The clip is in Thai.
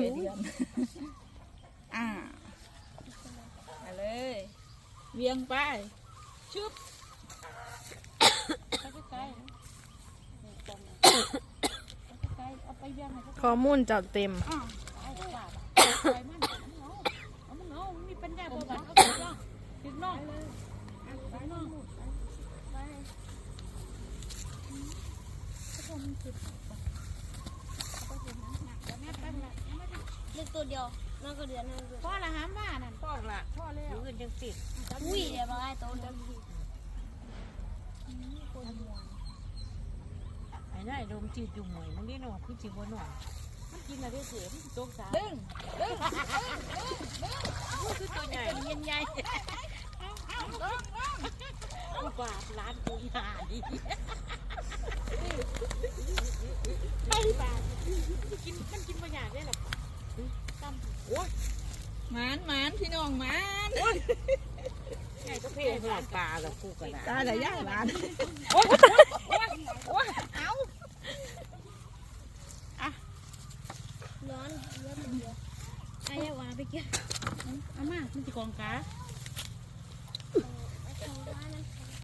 เดือนอ่ามาเลยเวียงไปชุบไปใกล้ๆไปใกล้ๆเอาไปเวียงให้เขาข้อมูลเจ้าเต็มอ้าวเอาไปว่าไปมันเอาเอามันเอามันมีปัญญาบ่บัดเอาไปย่องถึงน้องไปน้องไปถ้าพอมันขึ้นเอาไปเห็นนะหนักแล้วแม่ไปละยังไม่ได้ เลือก ตัวเดียวนั่นก็เดือนนั่นก็พ่อละหามว่านั่นพ่อละพ่อแล้วอื่นจังติดอุ้ยเดี๋ยวมาไอ้ตัวเดียวไอ้นั่นดมจืดอยู่หมวยมันได้หนอคือจิบว่าหนอมันกินอะไรเสียมันตกสาดึงดึงคือตัวใหญ่เป็นยันใหญ่เอาเอาลงลงกูบาดร้านกูหาดิ ไปบาด มันกินมันกินบางอย่างได้หรอตั้ม หมานหมานพี่น้องหมานใหญ่ก็เพ่หอดปลาแล้วกูก็ได้ตาแต่ย่าหลานร้อนเลือดมันเดียวไอ้วาไปเกี่ยวเอามามันจะกองกาไอ้ตัวว่านั่น